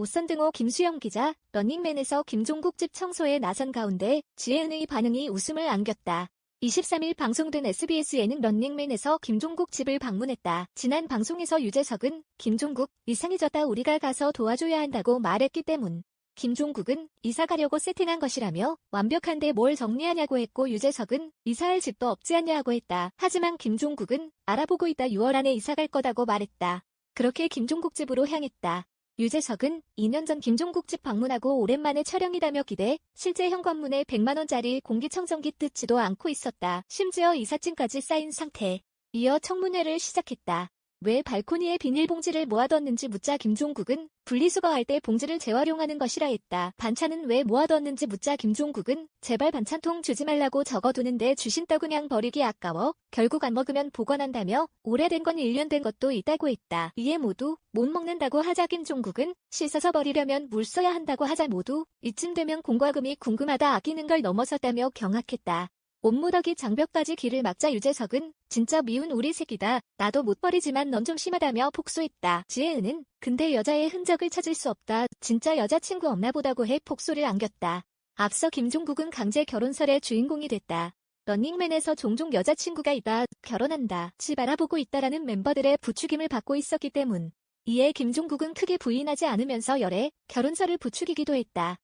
오선등호 김수영 기자, 런닝맨에서 김종국 집 청소에 나선 가운데 지혜은의 반응이 웃음을 안겼다. 23일 방송된 SBS 예능 런닝맨에서 김종국 집을 방문했다. 지난 방송에서 유재석은 김종국 이상해졌다 우리가 가서 도와줘야 한다고 말했기 때문. 김종국은 이사 가려고 세팅한 것이라며 완벽한데 뭘 정리하냐고 했고 유재석은 이사할 집도 없지 않냐고 했다. 하지만 김종국은 알아보고 있다 6월 안에 이사 갈 거다고 말했다. 그렇게 김종국 집으로 향했다. 유재석은 2년 전 김종국 집 방문하고 오랜만에 촬영이다며 기대 실제 현관문에 100만원짜리 공기청정기 뜯지도 않고 있었다. 심지어 이삿짐까지 쌓인 상태. 이어 청문회를 시작했다. 왜 발코니에 비닐봉지를 모아뒀는지 묻자 김종국은 분리수거할 때 봉지를 재활용하는 것이라 했다. 반찬은 왜 모아뒀는지 묻자 김종국은 제발 반찬통 주지 말라고 적어두는데 주신다 그냥 버리기 아까워 결국 안 먹으면 보관한다며 오래된 건 1년 된 것도 있다고 했다. 이에 모두 못 먹는다고 하자 김종국은 씻어서 버리려면 물 써야 한다고 하자 모두 이쯤 되면 공과금이 궁금하다 아끼는 걸 넘어섰다며 경악했다. 옷무더기 장벽까지 길을 막자 유재석은 진짜 미운 우리 새끼다. 나도 못 버리지만 넌 좀 심하다며 폭소했다. 지혜은은 근데 여자의 흔적을 찾을 수 없다. 진짜 여자친구 없나 보다고 해 폭소를 안겼다. 앞서 김종국은 강제 결혼설의 주인공이 됐다. 런닝맨에서 종종 여자친구가 있다, 결혼한다, 집 알아보고 있다라는 멤버들의 부추김을 받고 있었기 때문. 이에 김종국은 크게 부인하지 않으면서 열애, 결혼설을 부추기기도 했다.